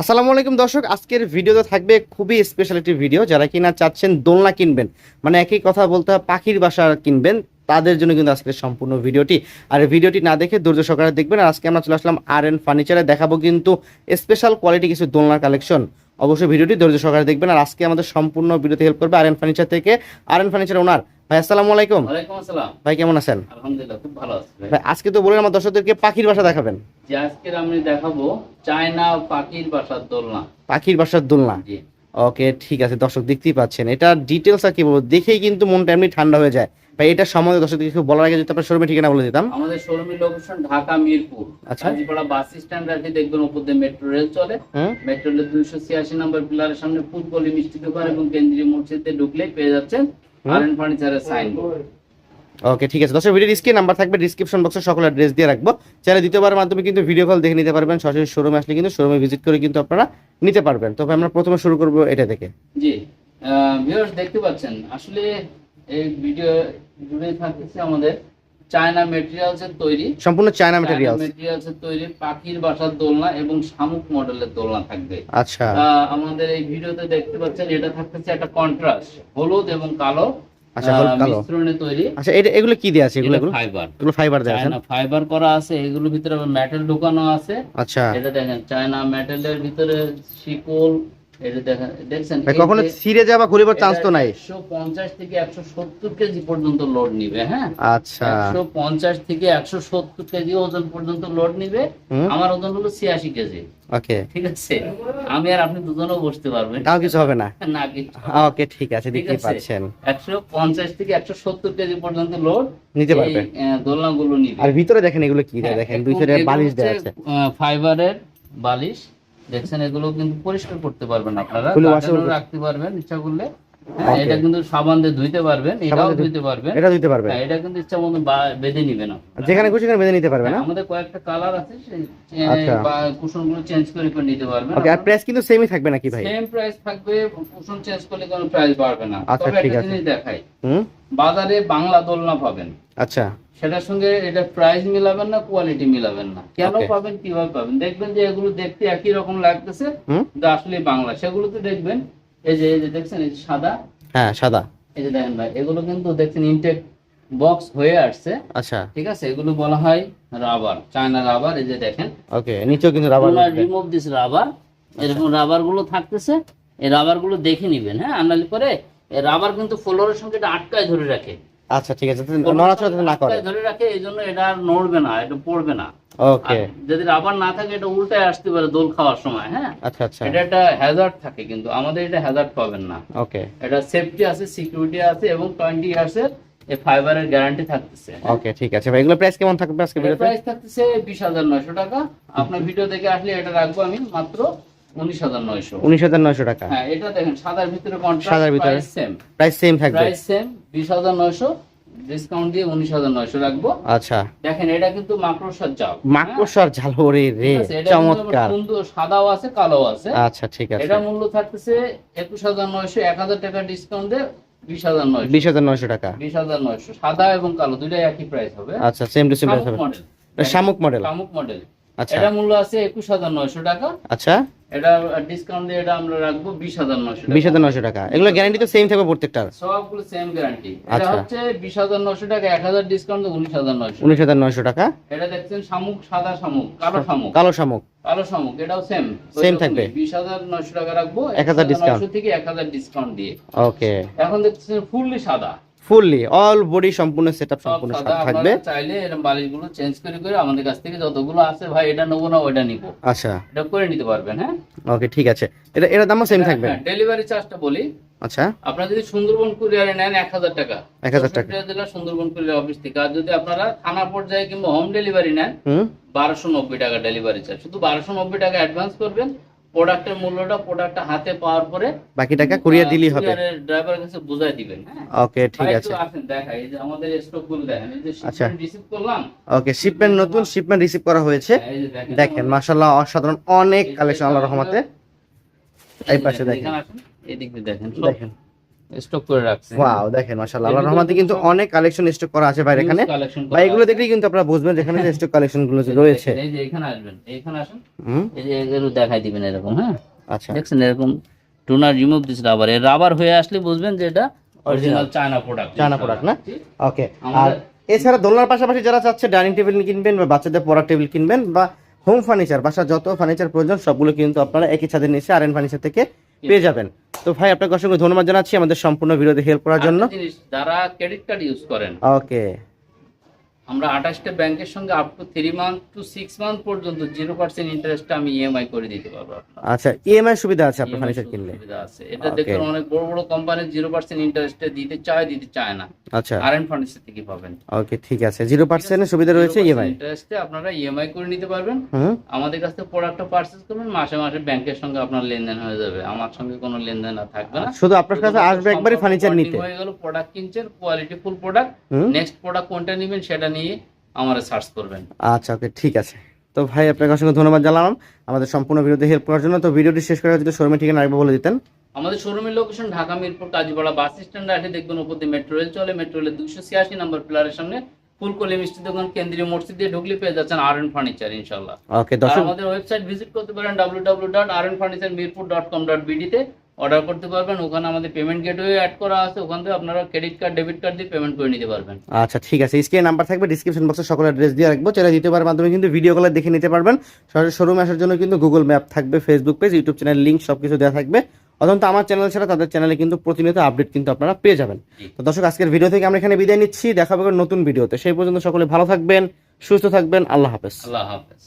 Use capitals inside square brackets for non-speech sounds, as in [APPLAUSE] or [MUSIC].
আসসালামু আলাইকুম দর্শক, আজকের ভিডিওতে থাকবে খুবই স্পেশালিটি ভিডিও যারা কিনা চাচ্ছেন দোলনা কিনবেন মানে একই কথা বলতে হয়, পাখির বাসা কিনবেন, তাদের জন্য কিন্তু আজকের সম্পূর্ণ ভিডিওটি। আর ভিডিওটি না দেখে ধৈর্য দেখবেন। আর আজকে আমরা চলে আসলাম আর এন ফার্নিচারে দেখাবো কিন্তু স্পেশাল কোয়ালিটি কিছু দোলনার কালেকশন অবশ্যই ভিডিওটি ধৈর্য সহকারে দেখবেন। আর আজকে আমাদের সম্পূর্ণ ভিডিওতে হেল্প করবে আর এন ফার্নিচার থেকে। আর এন ফার্নিচার ওনার ভাই আসসালামু আলাইকুম। ভাই কেমন আছেন? আলহামদুলিল্লাহ খুব ভালো আছি ভাই। ভাই আজকে তো বলেন আমার দর্শকদেরকে পাখির বাসা দেখাবেন। যে আজকে আমি দেখাবো চায়না পাখির বাসার দোলনা। পাখির বাসার দোলনা। জি। ওকে ঠিক আছে দর্শক দেখতেই পাচ্ছেন। এটা ডিটেলস আর কি বলব? দেখেই কিন্তু মনটা এমনি ঠান্ডা হয়ে যায়। ভাই এটা সম্বন্ধে দর্শক কিছু বলার আগে যদি আপনার শোরুমের ঠিকানা বলে দিতাম। আমাদের শোরুমের লোকেশন ঢাকা মিরপুর। আচ্ছা। কাজীপাড়া বাস স্ট্যান্ড আছে দেখবেন উপর দিয়ে মেট্রো রেল চলে। মেট্রো রেল দুইশো ছিয়াশি নম্বর পিলারের সামনে ফুটবলি মিষ্টি দোকান এবং কেন্দ্রীয় মসজিদে ঢুকলেই পেয়ে যাচ্ছেন আর এন ফার্নিচারের সাইনবোর্ড ওকে ঠিক আছে। দর্শক ভিডিও স্ক্রিন নাম্বার থাকবে ডিসক্রিপশন বক্সে সকল অ্যাড্রেস দিয়ে রাখব। চাইলে দ্বিতীয়বারের মাধ্যমে কিন্তু ভিডিও কল দেখে নিতে পারবেন। সরাসরি শোরুমে আসলে কিন্তু শোরুমে ভিজিট করে কিন্তু আপনারা নিতে পারবেন। তবে আমরা প্রথমে শুরু করব এটা থেকে। জি। ভিউয়ার্স দেখতে পাচ্ছেন আসলে এই ভিডিও জুড়ে থাকতেছে আমাদের চায়না মেটেরিয়ালসের তৈরি। সম্পূর্ণ চায়না ম্যাটেরিয়ালস মেটেরিয়ালস এর তৈরি পাখির বাসার দোলনা এবং শামুক মডেলের দোলনা থাকবে। আচ্ছা। আমাদের এই ভিডিওতে দেখতে পাচ্ছেন এটা থাকতেছে একটা কন্ট্রাস্ট হলুদ এবং কালো। আচ্ছা, হলুদ কালো। মিশ্রণে তৈরি। আচ্ছা এটা এগুলো কি দেওয়া আছে? এগুলো এগুলো ফাইবার এগুলো ফাইবার আছে ফাইবার করা আছে এগুলোর ভিতরে মেটাল ঢোকানো আছে। আচ্ছা। এটা দেখেন চায়না মেটালের ভিতরে শিকল এটা দেখেন দেখছেন কখনো ছিঁড়ে যাওয়া ঘুরিবার চান্স তো নাই। একশো পঞ্চাশ থেকে একশো সত্তর কেজি পর্যন্ত লোড নিবে হ্যাঁ? আচ্ছা। থেকে একশো সত্তর কেজি ওজন পর্যন্ত লোড নিবে। আমার ওজন হলো ছিয়াশি কেজি। ওকে। ঠিক আছে? আমি আর আপনি দুজনেও বসতে পারবেন। তাও কিছু হবে না? [LAUGHS] না কিছু ওকে ঠিক আছে ঠিক পাচ্ছেন। একশো পঞ্চাশ থেকে একশো সত্তর কেজি পর্যন্ত লোড নিতে পারবে। দোলনা গুলো নিবে। আর ভিতরে দেখেন এগুলো কি হ্যাঁ, দেখেন বালিশ দেওয়া আছে। ফাইবারের বালিশ। দেখছেন এগুলো কিন্তু পরিষ্কার করতে পারবেন আপনারা। রাখতে পারবেন ইচ্ছা করলে। হ্যাঁ, এটা কিন্তু সাবান দিয়ে ধুইতে পারবেন এটাও ধুইতে পারবেন। এটা দিতে পারবে হ্যাঁ, এটা কিন্তু ইচ্ছা মতো বেঁধে নিবে না। যেখানে খুশি সেখানে বেঁধে নিতে পারবে না? হ্যাঁ, আমাদের কয়েকটা কালার আছে সেই। কুশনগুলো চেঞ্জ করে করে নিতে পারবেন। ওকে আর প্রাইস কিন্তু সেমই থাকবে নাকি ভাই? সেম প্রাইস থাকবে কুশন চেঞ্জ করলে কোনো প্রাইস বাড়বে না। আচ্ছা, ঠিক আছে। দেখাই। হুম? বাজারে বাংলা দোলনা পাবেন। আচ্ছা। সেটার সঙ্গে এটা প্রাইস মিলাবেন না কোয়ালিটি মিলাবেন না। কেন পাবেন কীভাবে পাবেন? দেখবেন যে এগুলো দেখতে একই রকম লাগতেছে কিন্তু আসলে বাংলা। সেগুলোতে দেখবেন এই যে এই যে দেখছেন এই সাদা? হ্যাঁ সাদা। এই যে দেখেন ভাই এগুলো কিন্তু দেখছেন ইনটেক বক্স হয়ে আসছে। আচ্ছা। ঠিক আছে? এগুলো বলা হয় রাবার চায়না রাবার এই যে দেখেন। ওকে নিচেও কিন্তু রাবার রিমুভ দিস রাবার এরকম রাবারগুলো থাকতেছে এই রাবারগুলো দেখে নিবেন হ্যাঁ? আনালি পরে এই রাবার কিন্তু ফ্লোরের সঙ্গে এটা আটকায় ধরে রাখে। আচ্ছা ঠিক আছে নড়াচড়া না করে। ধরে রাখে এই জন্য এটা আর নড়বে না এটা পড়বে না। ওকে যদি রাবার না থাকে এটা উল্টায় আসতে পারে দোল খাওয়ার সময় হ্যাঁ? আচ্ছা আচ্ছা। এটা একটা হ্যাজার্ড থাকে কিন্তু আমাদের এটা হ্যাজার্ড পাবেন না। ওকে এটা সেফটি আছে সিকিউরিটি আছে এবং টোয়েন্টি ইয়ার্স এর এই ফাইবারের গ্যারান্টি থাকতেছে। ওকে ঠিক আছে। ভাই এগুলো প্রাইস কেমন থাকবে আজকে ভিডিওতে? প্রাইস থাকতেছে বিশ হাজার নয়শো টাকা। আপনার ভিডিও দেখে আসলে এটা রাখব আমি মাত্র উনিশ হাজার নয়শো। উনিশ হাজার নয়শো টাকা। হ্যাঁ এটা দেখেন সাদার ভিতরে সাদার ভিতরে। সেম প্রাইস সেম থাকবে। প্রাইস সেম বিশ হাজার নয়শো ডিসকাউন্ট দিয়ে নয়শো রাখব। আচ্ছা। দেখেন এটা কিন্তু মাকড়সার জাল। মাকড়সার রে চমৎকার। সুন্দর সাদাও আছে কালোও আছে। আচ্ছা ঠিক আছে। এটা মূল্য থাকতেছে একুশ হাজার নয়শো এক হাজার টাকা ডিসকাউন্ট দিয়ে বিশ হাজার নয়শো। বিশ হাজার নয়শো টাকা। বিশ হাজার নয়শো সাদা এবং কালো দুইটাই একই প্রাইস হবে। আচ্ছা সেম টু সেম শামুক হবে। মডেল শামুক মডেল শামুক মডেল আচ্ছা। এটা মূল্য আছে একুশ হাজার নয়শো টাকা। আচ্ছা। এটা ডিসকাউন্ট দিয়ে এটা আমরা রাখব বিশ হাজার নয়শো বিশ হাজার নয়শো টাকা। এগুলো গ্যারান্টি তো সেম থাকবে প্রত্যেকটার। সবগুলো সেম গ্যারান্টি এটা আচ্ছা। হচ্ছে বিশ হাজার নয়শো টাকা এক হাজার ডিসকাউন্ট উনিশ হাজার নয়শো উনিশ হাজার নয়শো টাকা। এটা দেখছেন শামুক সাদা শামুক কালো শামুক কালো শামুক। কালো শামুক এটাও সেম Same থাকবে। বিশ হাজার নয়শো টাকা রাখব 1000 discount। 900 থেকে এক হাজার ডিসকাউন্ট দিয়ে। ওকে এখন দেখছেন ফুললি সাদা। ফুললি অল বডি সম্পূর্ণ সেটআপ সম্পূর্ণ থাকবে আপনারা চাইলে এরকম বালিশগুলো চেঞ্জ করে করে আমাদের কাছ থেকে যতগুলো আছে ভাই এটা নেব না ওইটা নিবো। আচ্ছা। এটা করে নিতে পারবেন হ্যাঁ? ওকে ঠিক আছে। এটা এটার দামও সেম থাকবে? ডেলিভারি চার্জটা বলি। আচ্ছা। আপনারা যদি সুন্দরবন কুরিয়ারে নেন এক হাজার টাকা। 1000 টাকা। জেলা সুন্দরবন কুরিয়ার অফিস থেকে। আর যদি আপনারা থানা পর্যায়ে কিংবা হোম ডেলিভারি নেন হুম। বারোশো নব্বই টাকা ডেলিভারি চার্জ শুধু বারোশো নব্বই টাকা অ্যাডভান্স করবেন প্রোডাক্টের মূল্যটা প্রোডাক্টটা হাতে পাওয়ার পরে বাকি টাকা কুরিয়ার দিলেই হবে। ড্রাইভারের কাছে বুঝাই দিবেন হ্যাঁ? ওকে ঠিক আছে। আসেন দেখা এই যে আমাদের স্টকগুলো দেখেন এই যে শিপমেন্ট রিসিভ করলাম। ওকে শিপমেন্ট নতুন শিপমেন্ট রিসিভ করা হয়েছে। হ্যাঁ, দেখেন দেখেন মাশাআল্লাহ অসাধারণ অনেক কালেকশন আল্লাহর রহমতে। এই পাশে দেখেন এই দিক দিয়ে দেখেন দেখেন। স্টক করে রাখছে। ওয়াও দেখেন মাশাআল্লাহ। আল্লাহর রহমতে কিন্তু অনেক কালেকশন স্টক করা আছে ভাই এখানে। ভাই এগুলো দেখলেই কিন্তু আপনারা বুঝবেন যেখানে যে স্টক কালেকশনগুলো রয়েছে। এই যে এখানে আসবেন এখানে আসুন। এই যে এগুলো দেখাই দিবেন এরকম হ্যাঁ? আচ্ছা। দেখছেন এরকম টুনা রিমুভ দিস রাবার এর রাবার হয়ে আসলে বুঝবেন যে এটা original China product China product না? ওকে আর এছাড়া দোলনার পাশাপাশি যারা চাচ্ছে ডাইনিং টেবিল কিনবেন বা বাচ্চাদের পড়ার টেবিল কিনবেন বা হোম ফার্নিচার বাসার যত ফার্নিচার প্রয়োজন সবগুলো কিন্তু আপনারা একই ছাদের নিচে আর এন ফার্নিচার থেকে পেয়ে যাবেন। তো ভাই আপনাকে অসংখ্য ধন্যবাদ জানাচ্ছি আমাদের সম্পূর্ণ ভিডিওতে হেল্প করার জন্য। যারা ক্রেডিট কার্ড ইউজ করেন ওকে আমরা আঠাশটা ব্যাংকের সঙ্গে up to three month to six month পর্যন্ত জিরো পার্সেন্ট ইন্টারেস্টে আমি ইএমআই করে দিতে পারব আচ্ছা ইএমআই সুবিধা আছে আপনার ফার্নিচার কিনলে? সুবিধা আছে। এটা দেখুন অনেক বড় বড় কোম্পানি জিরো পার্সেন্ট ইন্টারেস্টে দিতে চায় দিতে চায় না। আচ্ছা। আর এন ফার্নিচার থেকে পাবেন। ওকে ঠিক আছে। জিরো পার্সেন্টের সুবিধা রয়েছে ইএমআই ইন্টারেস্টে আপনারা ইএমআই করে নিতে পারবেন। আমাদের কাছ থেকে প্রোডাক্টটা পারচেজ করবেন মাসে মাসে ব্যাংকের সঙ্গে আপনার লেনদেন হয়ে যাবে। আমার সঙ্গে কোনো লেনদেন আর থাকবে না। শুধু আপনার কাছে আসবে একবারই ফার্নিচার নিতে? হয়ে গেল প্রোডাক্ট কিনছেন quality full product next product কোনটা নেবেন সেটা নিয়ে আমার সার্চ করবেন। আচ্ছা ওকে ঠিক আছে। তো ভাই আপনাকে অসংখ্য ধন্যবাদ জানালাম। আমাদের সম্পূর্ণ ভিডিওতে হেল্প করার জন্য। তো ভিডিওটি শেষ করে যদি শোরুমের ঠিকানা আরেকবার বলে দিতেন। আমাদের শোরুমের লোকেশন ঢাকা মিরপুর কাজীপাড়া বাস স্ট্যান্ডে আসে দেখবেন উপর দিয়ে মেট্রো রেল চলে। মেট্রো রেলের দুশো ছিয়াশি নম্বর পিলারের সামনে ফুলকলি মিষ্টি দোকান কেন্দ্রীয় মসজিদ দিয়ে ঢুকলে পেয়ে যাচ্ছেন আর এন ফার্নিচার ইনশাল্লাহ ওকে আমাদের ওয়েবসাইট ভিজিট করতে পারেন W W dot R N furniture Mirpur dot com dot বিডিতে order করতে পারবেন ওখানে আমাদের পেমেন্ট গেটওয়ে অ্যাড করা আছে ওখান থেকে আপনারা ক্রেডিট কার্ড ডেবিট কার্ড দিয়ে পেমেন্ট করে নিতে পারবেন। আচ্ছা ঠিক আছে স্ক্রিনে নাম্বার থাকবে ডিসক্রিপশন বক্সে সকল অ্যাড্রেস দিয়ে রাখব চাইলে দিতে পারার মাধ্যমে কিন্তু ভিডিও কলে দেখে নিতে পারবেন। সরাসরি শোরুমে আসার জন্য কিন্তু গুগল ম্যাপ থাকবে Facebook page YouTube channel link সব কিছু দেওয়া থাকবে। অথবা আমার চ্যানেল ছাড়া তাদের চ্যানেলে কিন্তু প্রতিনিয়ত আপডেট কিন্তু আপনারা পেয়ে যাবেন। তো দর্শক আজকের ভিডিও থেকে আমরা এখানে বিদায় নিচ্ছি দেখা হবে নতুন ভিডিওতে সেই পর্যন্ত সকলে ভালো থাকবেন সুস্থ থাকবেন আল্লাহ হাফেজ। আল্লাহ হাফেজ।